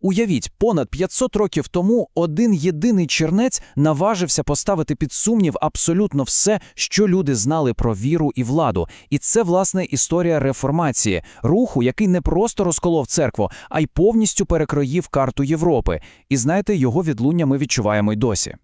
Уявіть, понад 500 років тому один єдиний чернець наважився поставити під сумнів абсолютно все, що люди знали про віру і владу. І це, власне, історія реформації, руху, який не просто розколов церкву, а й повністю перекроїв карту Європи. І знаєте, його відлуння ми відчуваємо й досі.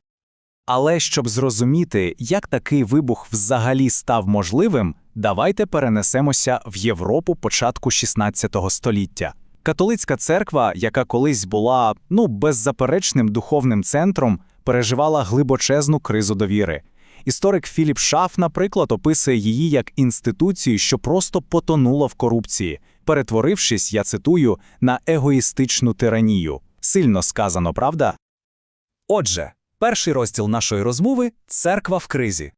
Але щоб зрозуміти, як такий вибух взагалі став можливим, давайте перенесемося в Європу початку 16 століття. Католицька церква, яка колись була ну беззаперечним духовним центром, переживала глибочезну кризу довіри. Історик Філіп Шаф, наприклад, описує її як інституцію, що просто потонула в корупції, перетворившись, я цитую, на егоїстичну тиранію. Сильно сказано, правда? Отже, перший розділ нашої розмови церква в кризі.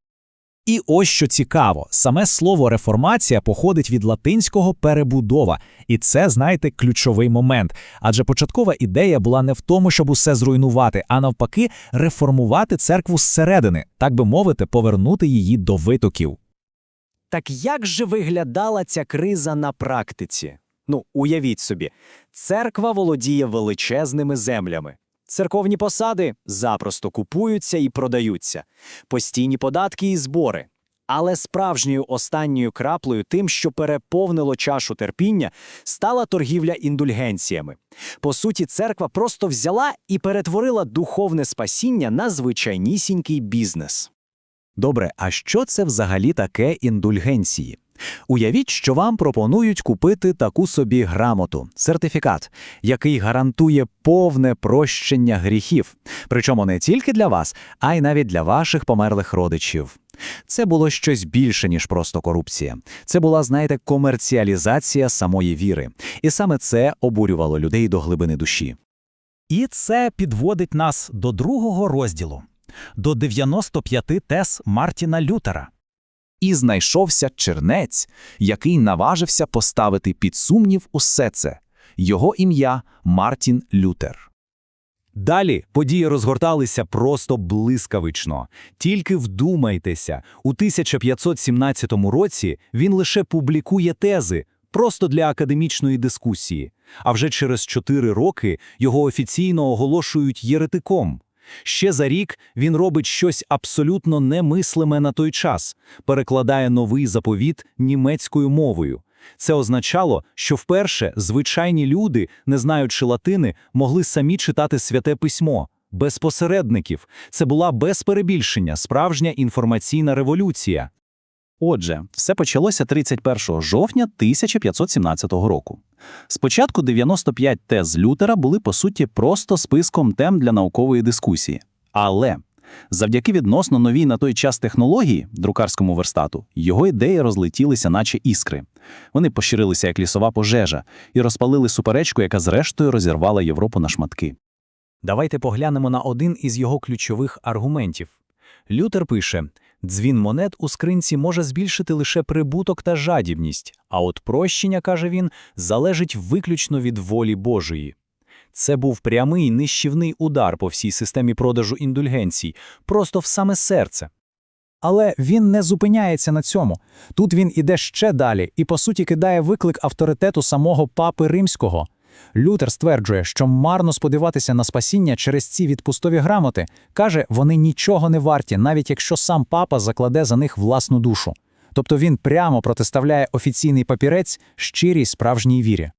І ось що цікаво, саме слово реформація походить від латинського перебудова, і це, знаєте, ключовий момент. Адже початкова ідея була не в тому, щоб усе зруйнувати, а навпаки, реформувати церкву зсередини, так би мовити, повернути її до витоків. Так як же виглядала ця криза на практиці? Ну, уявіть собі, церква володіє величезними землями. Церковні посади запросто купуються і продаються, постійні податки і збори. Але справжньою останньою краплею тим, що переповнило чашу терпіння, стала торгівля індульгенціями. По суті, церква просто взяла і перетворила духовне спасіння на звичайнісінький бізнес. Добре, а що це взагалі таке індульгенції? Уявіть, що вам пропонують купити таку собі грамоту, сертифікат, який гарантує повне прощення гріхів, причому не тільки для вас, а й навіть для ваших померлих родичів. Це було щось більше, ніж просто корупція. Це була, знаєте, комерціалізація самої віри. І саме це обурювало людей до глибини душі. І це підводить нас до другого розділу, до 95 тез Мартіна Лютера. І знайшовся чернець, який наважився поставити під сумнів усе це. Його ім'я Мартін Лютер. Далі події розгорталися просто блискавично. Тільки вдумайтеся, у 1517 році він лише публікує тези, просто для академічної дискусії, а вже через чотири роки його офіційно оголошують єретиком. Ще за рік він робить щось абсолютно немислиме на той час, перекладає новий заповіт німецькою мовою. Це означало, що вперше звичайні люди, не знаючи латини, могли самі читати святе письмо. Без посередників. Це була без перебільшення справжня інформаційна революція. Отже, все почалося 31 жовтня 1517 року. Спочатку 95 тез Лютера були по суті просто списком тем для наукової дискусії. Але завдяки відносно новій на той час технології, друкарському верстату, його ідеї розлетілися, наче іскри. Вони поширилися як лісова пожежа і розпалили суперечку, яка зрештою розірвала Європу на шматки. Давайте поглянемо на один із його ключових аргументів. Лютер пише: дзвін монет у скринці може збільшити лише прибуток та жадібність, а от прощення, каже він, залежить виключно від волі Божої. Це був прямий нищівний удар по всій системі продажу індульгенцій, просто в саме серце. Але він не зупиняється на цьому. Тут він іде ще далі і, по суті, кидає виклик авторитету самого папи римського. Лютер стверджує, що марно сподіватися на спасіння через ці відпустові грамоти. Каже, вони нічого не варті, навіть якщо сам папа закладе за них власну душу. Тобто він прямо протиставляє офіційний папірець щирій справжній вірі.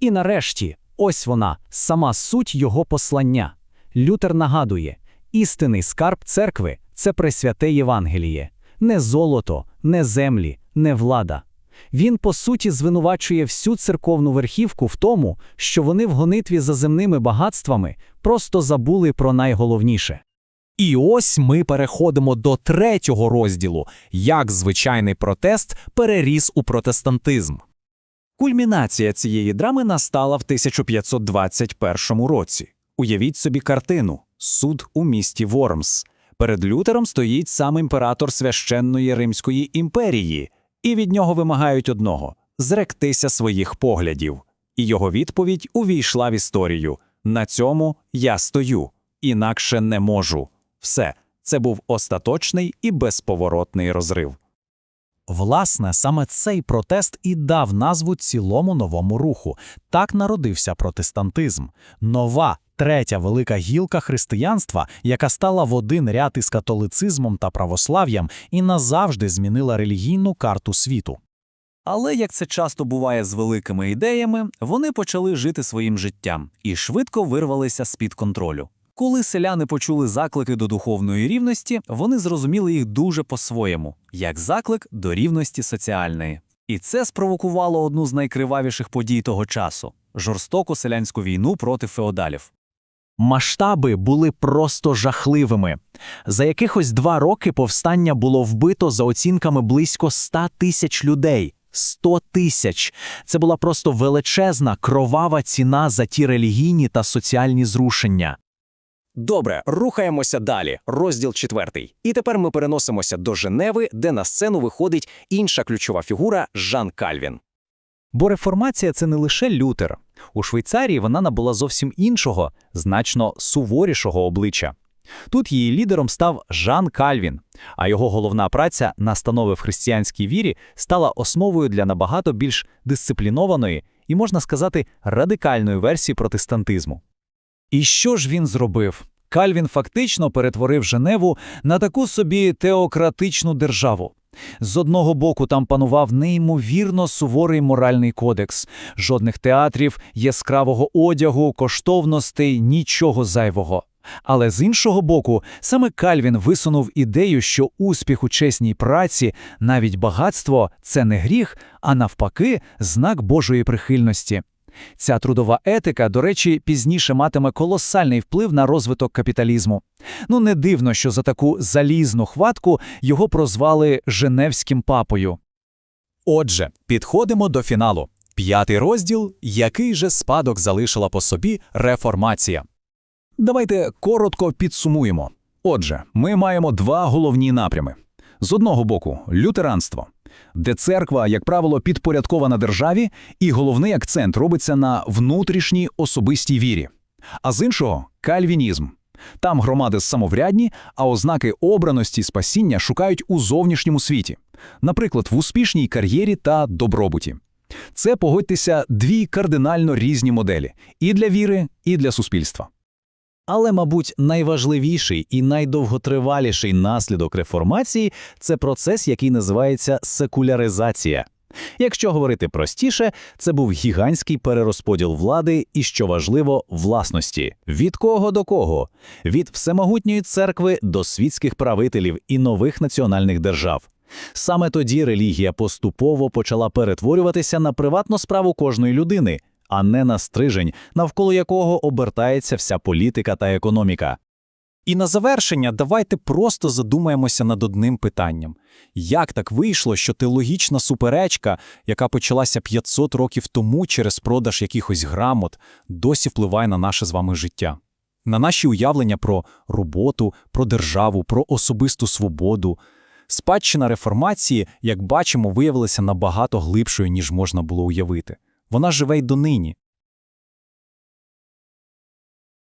І нарешті, ось вона, сама суть його послання. Лютер нагадує: істинний скарб церкви це пресвяте Євангеліє, не золото, не землі, не влада. Він, по суті, звинувачує всю церковну верхівку в тому, що вони в гонитві за земними багатствами просто забули про найголовніше. І ось ми переходимо до третього розділу, як звичайний протест переріс у протестантизм. Кульмінація цієї драми настала в 1521 році. Уявіть собі картину суд у місті Вормс. Перед Лютером стоїть сам імператор священної Римської імперії, і від нього вимагають одного зректися своїх поглядів. І його відповідь увійшла в історію: на цьому я стою, інакше не можу. Все, це був остаточний і безповоротний розрив. Власне, саме цей протест і дав назву цілому новому руху. Так народився протестантизм. Нова, третя велика гілка християнства, яка стала в один ряд із католицизмом та православ'ям і назавжди змінила релігійну карту світу. Але як це часто буває з великими ідеями, вони почали жити своїм життям і швидко вирвалися з-під контролю. Коли селяни почули заклики до духовної рівності, вони зрозуміли їх дуже по-своєму, як заклик до рівності соціальної. І це спровокувало одну з найкривавіших подій того часу жорстоку селянську війну проти феодалів. Масштаби були просто жахливими. За якихось два роки повстання було вбито за оцінками близько 100 тисяч людей. 100 тисяч. Це була просто величезна, кровава ціна за ті релігійні та соціальні зрушення. Добре, рухаємося далі. Розділ четвертий. І тепер ми переносимося до Женеви, де на сцену виходить інша ключова фігура Жан Кальвін. Бо реформація це не лише Лютер. У Швейцарії вона набула зовсім іншого, значно суворішого обличчя. Тут її лідером став Жан Кальвін, а його головна праця «Настанови в християнській вірі стала основою для набагато більш дисциплінованої і, можна сказати, радикальної версії протестантизму. І що ж він зробив? Кальвін фактично перетворив Женеву на таку собі теократичну державу. З одного боку там панував неймовірно суворий моральний кодекс, жодних театрів, яскравого одягу, коштовностей, нічого зайвого. Але з іншого боку, саме Кальвін висунув ідею, що успіх у чесній праці, навіть багатство це не гріх, а навпаки, знак Божої прихильності. Ця трудова етика, до речі, пізніше матиме колосальний вплив на розвиток капіталізму. Ну не дивно, що за таку залізну хватку його прозвали Женевським папою. Отже, підходимо до фіналу. П'ятий розділ, який же спадок залишила по собі реформація. Давайте коротко підсумуємо. Отже, ми маємо два головні напрями. З одного боку, лютеранство, де церква, як правило, підпорядкована державі, і головний акцент робиться на внутрішній особистій вірі. А з іншого кальвінізм. Там громади самоврядні, а ознаки обраності спасіння шукають у зовнішньому світі, наприклад, в успішній кар'єрі та добробуті. Це, погодьтеся, дві кардинально різні моделі і для віри, і для суспільства. Але, мабуть, найважливіший і найдовготриваліший наслідок реформації це процес, який називається секуляризація. Якщо говорити простіше, це був гігантський перерозподіл влади і, що важливо, власності. Від кого до кого? Від всемогутньої церкви до світських правителів і нових національних держав. Саме тоді релігія поступово почала перетворюватися на приватну справу кожної людини, а не на стрижень, навколо якого обертається вся політика та економіка. І на завершення давайте просто задумаємося над одним питанням. Як так вийшло, що теологічна суперечка, яка почалася 500 років тому через продаж якихось грамот, досі впливає на наше з вами життя? На наші уявлення про роботу, про державу, про особисту свободу. Спадщина реформації, як бачимо, виявилася набагато глибшою, ніж можна було уявити. Вона живе й донині.